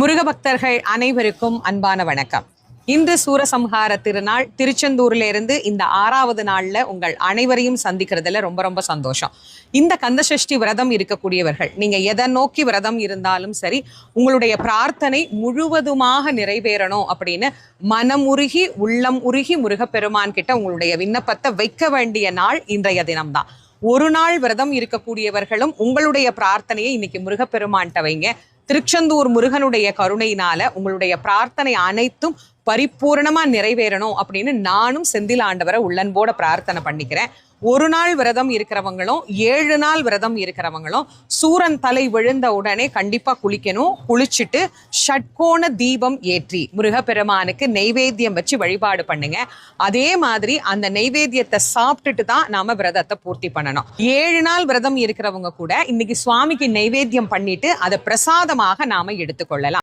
முருக பக்தர்கள் அனைவருக்கும் அன்பான வணக்கம். இன்று சூரசம்ஹார திருநாள் திருச்செந்தூர்ல இருந்து இந்த ஆறாவது நாள்ல உங்கள் அனைவரையும் சந்திக்கிறதுல ரொம்ப ரொம்ப சந்தோஷம். இந்த கந்தசஷ்டி விரதம் இருக்கக்கூடியவர்கள் நீங்க எதை நோக்கி விரதம் இருந்தாலும் சரி உங்களுடைய பிரார்த்தனை முழுவதுமாக நிறைவேறணும் அப்படின்னு மனம் உருகி உள்ளம் உருகி முருகப்பெருமான் கிட்ட உங்களுடைய விண்ணப்பத்தை வைக்க வேண்டிய நாள் இன்றைய தினம்தான். ஒரு நாள் விரதம் இருக்கக்கூடியவர்களும் உங்களுடைய பிரார்த்தனையை இன்னைக்கு முருகப்பெருமான்கிட்ட வைங்க. திருச்செந்தூர் முருகனுடைய கருணையினால உங்களுடைய பிரார்த்தனை அனைத்தும் பரிபூர்ணமாக நிறைவேறணும் அப்படின்னு நானும் செந்தில் ஆண்டவரை உள்ளன்போட பிரார்த்தனை பண்ணிக்கிறேன். ஒரு நாள் விரதம் இருக்கிறவங்களும் ஏழு நாள் விரதம் இருக்கிறவங்களும் சூரன் தலை விழுந்த உடனே கண்டிப்பாக குளிக்கணும். குளிச்சுட்டு ஷட்கோண தீபம் ஏற்றி முருகப்பெருமானுக்கு நெய்வேத்தியம் வச்சு வழிபாடு பண்ணுங்க. அதே மாதிரி அந்த நெய்வேத்தியத்தை சாப்பிட்டுட்டு தான் நாம விரதத்தை பூர்த்தி பண்ணணும். ஏழு நாள் விரதம் இருக்கிறவங்க கூட இன்னைக்கு சுவாமிக்கு நெய்வேத்தியம் பண்ணிட்டு அதை பிரசாதமாக நாம எடுத்துக்கொள்ளலாம்.